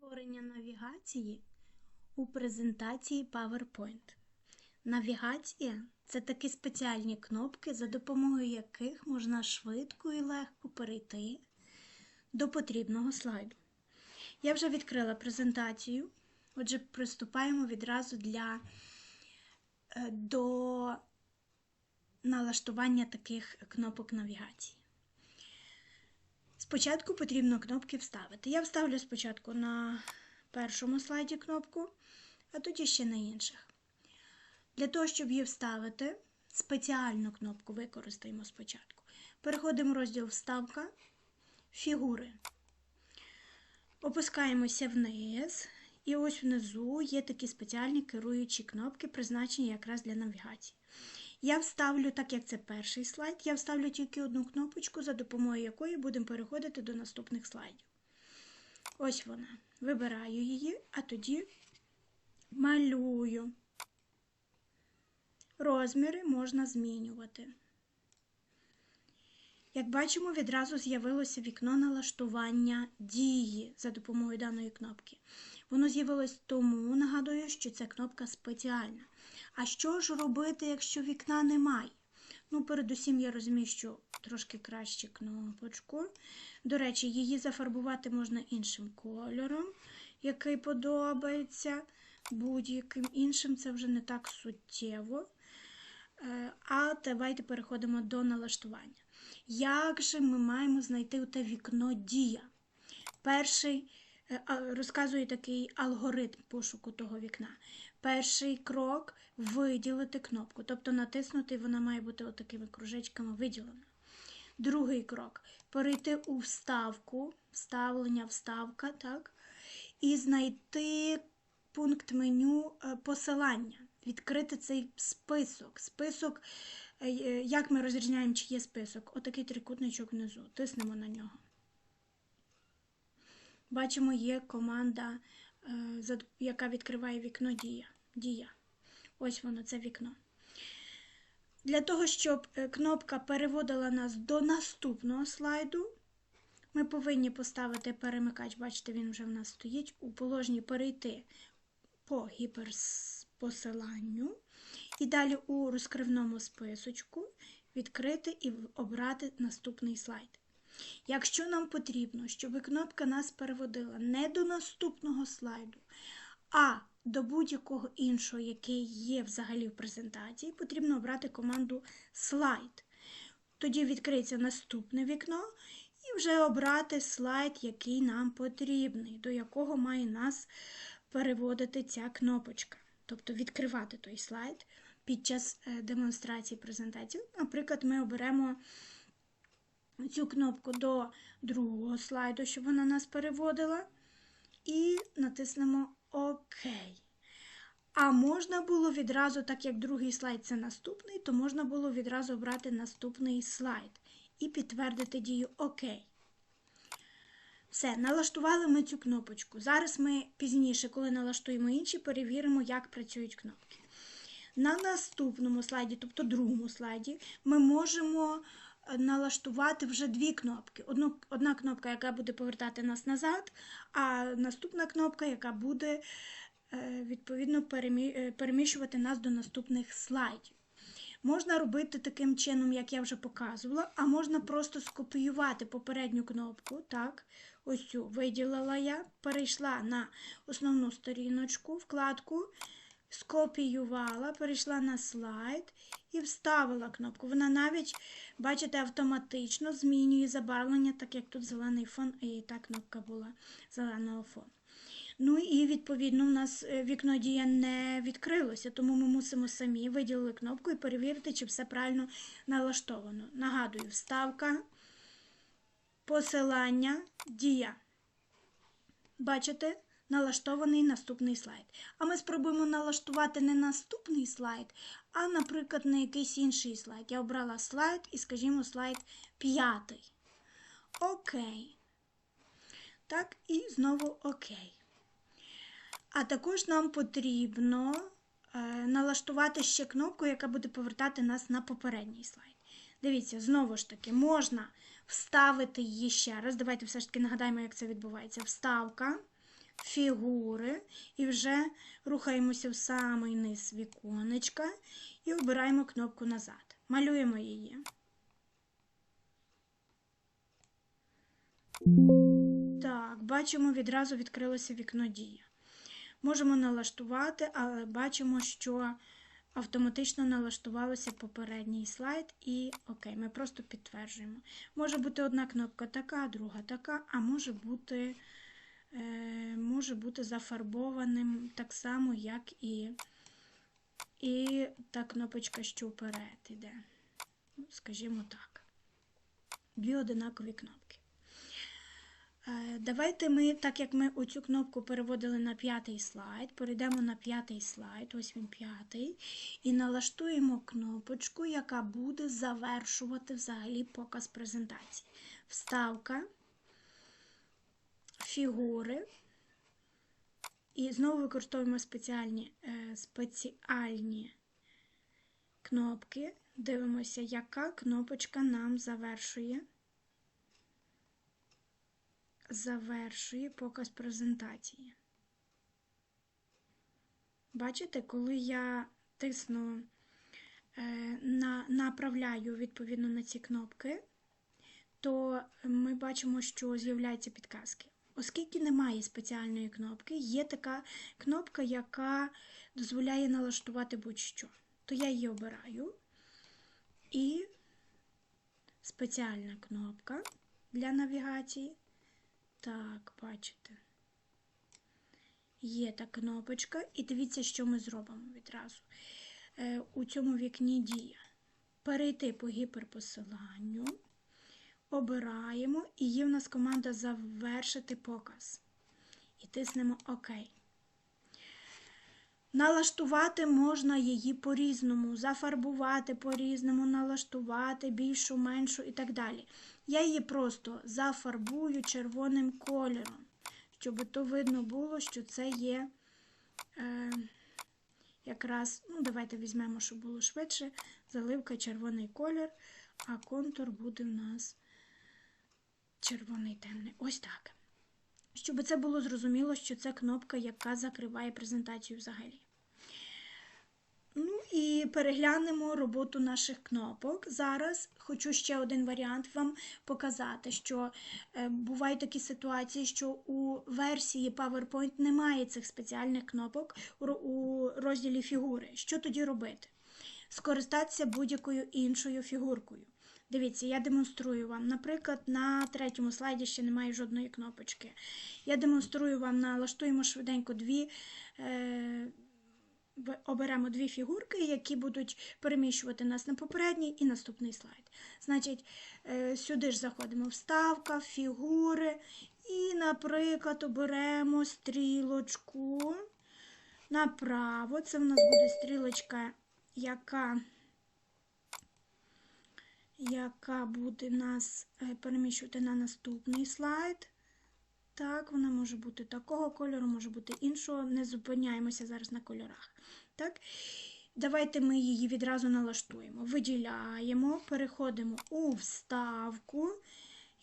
Створення навігації у презентації PowerPoint. Навігація це такі спеціальні кнопки, за допомогою яких можна швидко і легко перейти до потрібного слайду. Я вже відкрила презентацію, отже, приступаємо відразу для, е, до налаштування таких кнопок навігації. Спочатку потрібно кнопки вставити. Я вставлю спочатку на першому слайді кнопку, а тоді ще на інших. Для того, щоб її вставити, спеціальну кнопку використаємо спочатку. Переходимо в розділ Вставка, фігури. Опускаємося вниз, і ось внизу є такі спеціальні керуючі кнопки, призначені якраз для навігації. Я вставлю, так як це перший слайд, я вставлю тільки одну кнопочку, за допомогою якої будемо переходити до наступних слайдів. Ось вона. Вибираю її, а тоді малюю. Розміри можна змінювати. Як бачимо, відразу з'явилося вікно налаштування дії за допомогою даної кнопки. Воно з'явилось тому, нагадую, що ця кнопка спеціальна. А що ж робити, якщо вікна немає? Ну, передусім, я розміщу трошки краще кнопочку. До речі, її зафарбувати можна іншим кольором, який подобається. Будь-яким іншим це вже не так суттєво. Е, а давайте переходимо до налаштування. Як же ми маємо знайти те вікно Дія? Перший е, розказує такий алгоритм пошуку того вікна. Перший крок виділити кнопку, тобто натиснути, вона має бути отакими кружечками виділена. Другий крок перейти у вставку, вставлення, вставка, так, і знайти пункт меню е, посилання, відкрити цей список. Список, е, як ми розрізняємо, чи є список. Отакий трикутничок внизу. Тиснемо на нього. Бачимо, є команда, яка відкриває вікно Дія. Дія. Ось воно, це вікно. Для того, щоб кнопка переводила нас до наступного слайду, ми повинні поставити перемикач, бачите, він вже в нас стоїть, у положенні перейти по гіперпосиланню. І далі у розкривному списочку відкрити і обрати наступний слайд. Якщо нам потрібно, щоб кнопка нас переводила не до наступного слайду, а до будь-якого іншого, який є взагалі в презентації, потрібно обрати команду слайд. Тоді відкриється наступне вікно і вже обрати слайд, який нам потрібний, до якого має нас переводити ця кнопочка. Тобто відкривати той слайд під час е, демонстрації презентації. Наприклад, ми оберемо цю кнопку до другого слайду, щоб вона нас переводила, і натиснемо ОК. А можна було відразу, так як другий слайд це наступний, то можна було відразу обрати наступний слайд і підтвердити дію ОК. Все, налаштували ми цю кнопочку. Зараз ми пізніше, коли налаштуємо інші, перевіримо, як працюють кнопки. На наступному слайді, тобто другому слайді, ми можемо налаштувати вже дві кнопки. Одну, Одна кнопка, яка буде повертати нас назад, а наступна кнопка, яка буде е, відповідно е, переміщувати нас до наступних слайдів. Можна робити таким чином, як я вже показувала, а можна просто скопіювати попередню кнопку. так, Ось цю виділила я, перейшла на основну сторіночку, вкладку, скопіювала, перейшла на слайд і вставила кнопку. Вона навіть, бачите, автоматично змінює забарвлення, так як тут зелений фон, і та кнопка була зеленого фону. Ну і, відповідно, у нас е, вікно дія не відкрилося, тому ми мусимо самі виділити кнопку і перевірити, чи все правильно налаштовано. Нагадую, вставка, посилання, дія. Бачите? Налаштований наступний слайд. А ми спробуємо налаштувати не наступний слайд, а, наприклад, на якийсь інший слайд. Я обрала слайд і, скажімо, слайд п'ятий. Окей. Так, і знову окей. А також нам потрібно е, налаштувати ще кнопку, яка буде повертати нас на попередній слайд. Дивіться, знову ж таки, можна вставити її ще раз. Давайте все ж таки нагадаємо, як це відбувається. Вставка, фігури і вже рухаємося в самий низ віконечка і обираємо кнопку назад. Малюємо її. Так, бачимо, відразу відкрилося вікно дія. Можемо налаштувати, але бачимо, що автоматично налаштувалося попередній слайд, і окей, ми просто підтверджуємо. Може бути одна кнопка така, друга така, а може бути, може бути зафарбованим так само, як і, і та кнопочка, що вперед іде. Скажімо так. Дві одинакові кнопки. Е, Давайте ми, так як ми оцю кнопку переводили на п'ятий слайд, перейдемо на п'ятий слайд, ось він п'ятий, і налаштуємо кнопочку, яка буде завершувати взагалі показ презентації. Вставка, фігури. І знову використовуємо спеціальні, е, спеціальні кнопки. Дивимося, яка кнопочка нам завершує завершує показ презентації. Бачите, коли я тисну, е, на, направляю відповідно на ці кнопки, то ми бачимо, що з'являються підказки. Оскільки немає спеціальної кнопки, є така кнопка, яка дозволяє налаштувати будь-що. То я її обираю. І спеціальна кнопка для навігації. Так, бачите. Є та кнопочка, і дивіться, що ми зробимо відразу. Е, у цьому вікні дія. Перейти по гіперпосиланню, обираємо, і є в нас команда завершити показ. І тиснемо ОК. Налаштувати можна її по-різному, зафарбувати по-різному, налаштувати більшу, меншу і так далі. Я її просто зафарбую червоним кольором, щоб то видно було, що це є е, якраз, ну, давайте візьмемо, щоб було швидше, заливка червоний колір, а контур буде в нас червоний темний. Ось так. Щоб це було зрозуміло, що це кнопка, яка закриває презентацію взагалі. Ну і переглянемо роботу наших кнопок. Зараз хочу ще один варіант вам показати, що е, бувають такі ситуації, що у версії PowerPoint немає цих спеціальних кнопок у розділі фігури. Що тоді робити? Скористатися будь-якою іншою фігуркою. Дивіться, я демонструю вам. Наприклад, на третьому слайді ще немає жодної кнопочки. Я демонструю вам, налаштуємо швиденько дві. Е оберемо дві фігурки, які будуть переміщувати нас на попередній і наступний слайд. Значить, е, сюди ж заходимо вставка, фігури. І, наприклад, оберемо стрілочку направо. Це в нас буде стрілочка, яка яка буде нас е, переміщувати на наступний слайд. Так, вона може бути такого кольору, може бути іншого. Не зупиняємося зараз на кольорах. Так? Давайте ми її відразу налаштуємо. Виділяємо, переходимо у вставку,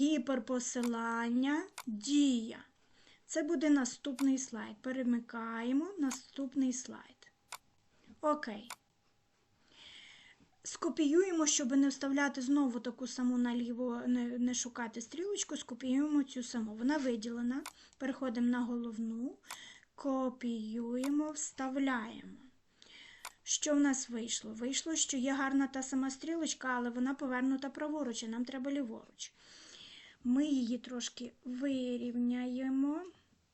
гіперпосилання, дія. Це буде наступний слайд. Перемикаємо наступний слайд. Окей. Скопіюємо, щоб не вставляти знову таку саму наліво, не, не шукати стрілочку, скопіюємо цю саму. Вона виділена. Переходимо на головну, копіюємо, вставляємо. Що в нас вийшло? Вийшло, що є гарна та сама стрілочка, але вона повернута праворуч, і нам треба ліворуч. Ми її трошки вирівняємо.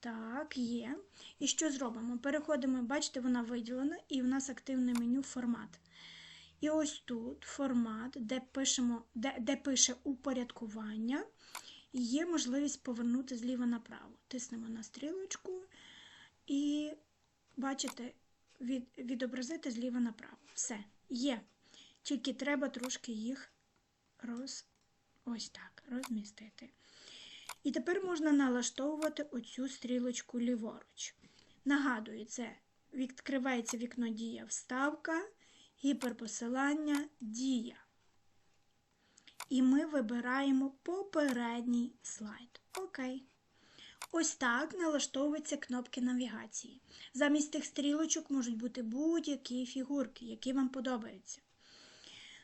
Так, є. І що зробимо? Переходимо, бачите, вона виділена, і в нас активне меню формат. І ось тут формат, де пишемо, де, де пише упорядкування, є можливість повернути зліва направо. Тиснемо на стрілочку і, бачите, від, відобразити зліва направо. Все, є. Тільки треба трошки їх роз, ось так, розмістити. І тепер можна налаштовувати оцю стрілочку ліворуч. Нагадую, це відкривається вікно дія вставка гіперпосилання дія. І ми вибираємо попередній слайд. Окей. Ось так налаштовуються кнопки навігації. Замість тих стрілочок можуть бути будь-які фігурки, які вам подобаються.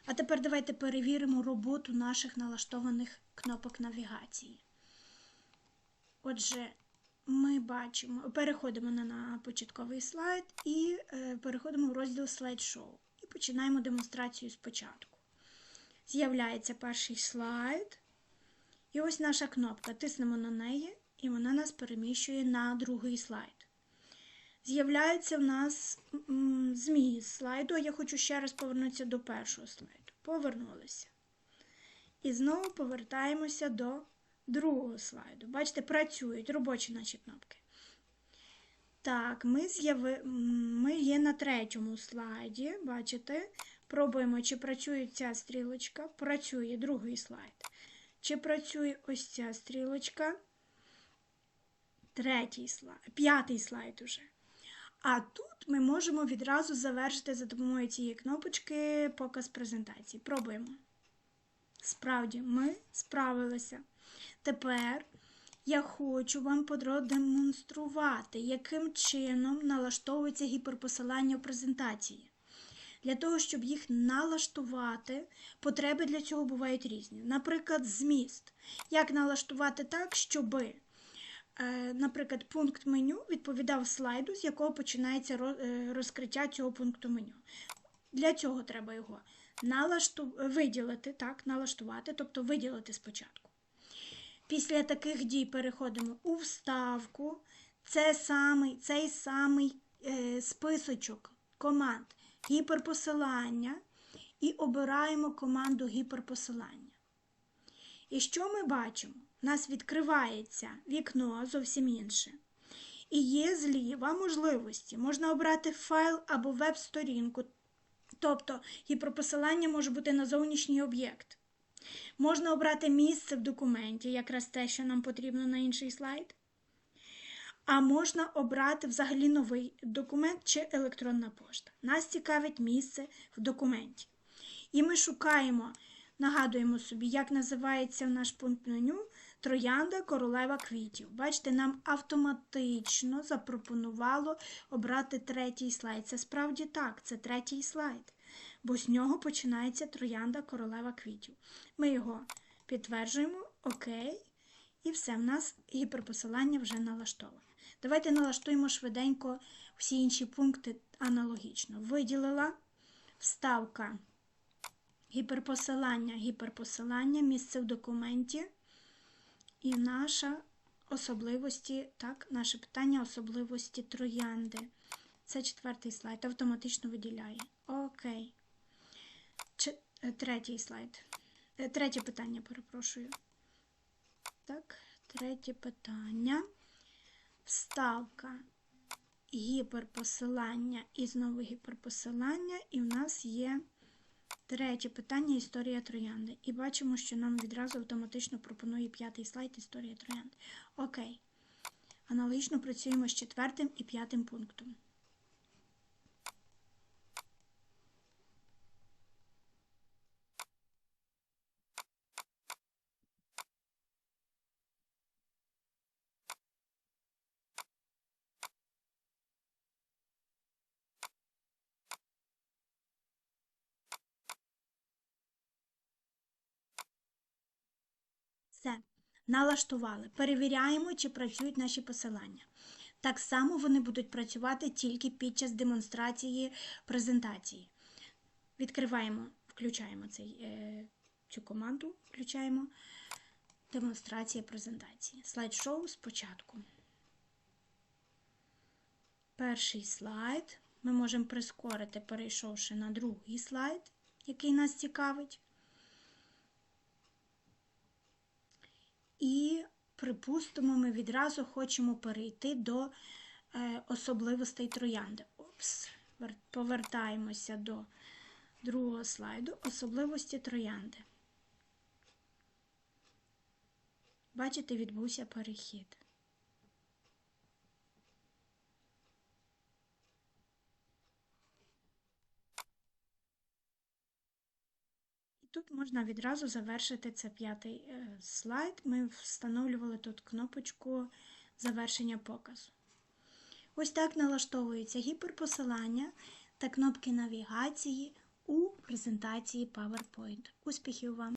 А тепер давайте перевіримо роботу наших налаштованих кнопок навігації. Отже, ми бачимо, переходимо на, початковий слайд і е, переходимо в розділ слайд-шоу. Починаємо демонстрацію спочатку. З'являється перший слайд. І ось наша кнопка. Тиснемо на неї, і вона нас переміщує на другий слайд. З'являється в нас м, зміст слайду. Я хочу ще раз повернутися до першого слайду. Повернулися. І знову повертаємося до другого слайду. Бачите, працюють робочі наші кнопки. Так, ми, з'яви... ми є на третьому слайді. Бачите? Пробуємо, чи працює ця стрілочка. Працює другий слайд. Чи працює ось ця стрілочка? Третій слайд, п'ятий слайд уже. А тут ми можемо відразу завершити за допомогою цієї кнопочки показ презентації. Пробуємо. Справді, ми справилися. Тепер я хочу вам продемонструвати, яким чином налаштовується гіперпосилання в презентації. Для того, щоб їх налаштувати, потреби для цього бувають різні. Наприклад, зміст. Як налаштувати так, щоби, е, наприклад, пункт меню відповідав слайду, з якого починається розкриття цього пункту меню. Для цього треба його налашту... виділити, так, налаштувати, тобто виділити спочатку. Після таких дій переходимо у вставку. Це самий, цей самий е, списочок команд гіперпосилання і обираємо команду гіперпосилання. І що ми бачимо? У нас відкривається вікно зовсім інше. І є зліва можливості. Можна обрати файл або веб-сторінку, тобто гіперпосилання може бути на зовнішній об'єкт. Можна обрати місце в документі, якраз те, що нам потрібно на інший слайд. А можна обрати взагалі новий документ чи електронна пошта. Нас цікавить місце в документі. І ми шукаємо, нагадуємо собі, як називається наш пункт меню Троянда королева квітів. Бачите, нам автоматично запропонувало обрати третій слайд. Це справді так, це третій слайд, бо з нього починається троянда королева квітів. Ми його підтверджуємо, окей, і все, в нас гіперпосилання вже налаштоване. Давайте налаштуємо швиденько всі інші пункти аналогічно. Виділила вставка гіперпосилання, гіперпосилання, місце в документі і наша особливості, так, наше питання особливості троянди. Це четвертий слайд, автоматично виділяє. Окей. Ч... Третій слайд. Третє питання, перепрошую. Так, третє питання вставка гіперпосилання і знову гіперпосилання, і в нас є третє питання історія троянди. І бачимо, що нам відразу автоматично пропонує п'ятий слайд історія троянди. Окей. Аналогічно працюємо з четвертим і п'ятим пунктом. Все, налаштували. Перевіряємо, чи працюють наші посилання. Так само вони будуть працювати тільки під час демонстрації презентації. Відкриваємо, включаємо цей, е, цю команду, включаємо демонстрація презентації. Слайд-шоу спочатку. Перший слайд. Ми можемо прискорити, перейшовши на другий слайд, який нас цікавить. І, припустимо, ми відразу хочемо перейти до е, особливостей троянди. Опс, повертаємося до другого слайду особливості троянди. Бачите, відбувся перехід. Тут можна відразу завершити це п'ятий е, слайд. Ми встановлювали тут кнопочку завершення показу. Ось так налаштовуються гіперпосилання та кнопки навігації у презентації PowerPoint. Успіхів вам!